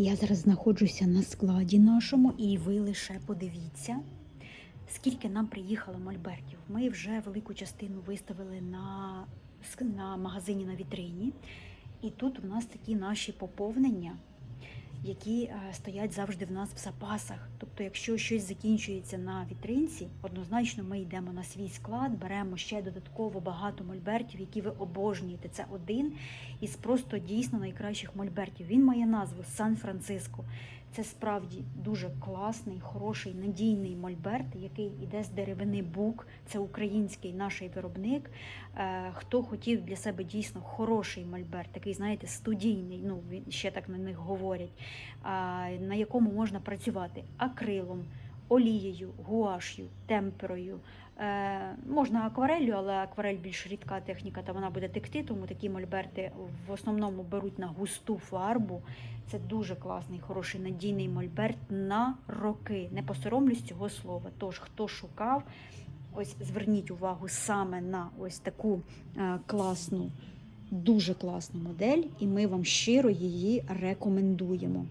Я зараз знаходжуся на складі нашому, і ви лише подивіться, скільки нам приїхало мольбертів. Ми вже велику частину виставили на, на магазині на вітрині. І тут у нас такі наші поповнення, які е, стоять завжди в нас в запасах. Тобто, якщо щось закінчується на вітринці, однозначно ми йдемо на свій склад, беремо ще додатково багато мольбертів, які ви обожнюєте. Це один із просто дійсно найкращих мольбертів. Він має назву Сан-Франциско. Це справді дуже класний, хороший, надійний мольберт, який іде з деревини бук. Це український наш виробник. Е, Хто хотів для себе дійсно хороший мольберт, такий, знаєте, студійний, ну він ще так на них говорять, на якому можна працювати акрилом, олією, гуаш'ю, темперою. Е, можна акварелью, але акварель більш рідка техніка, та вона буде текти, тому такі мольберти в основному беруть на густу фарбу. Це дуже класний, хороший, надійний мольберт на роки. Не посоромлюсь цього слова. Тож, хто шукав, ось зверніть увагу саме на ось таку е, класну, дуже класна модель, і ми вам щиро її рекомендуємо.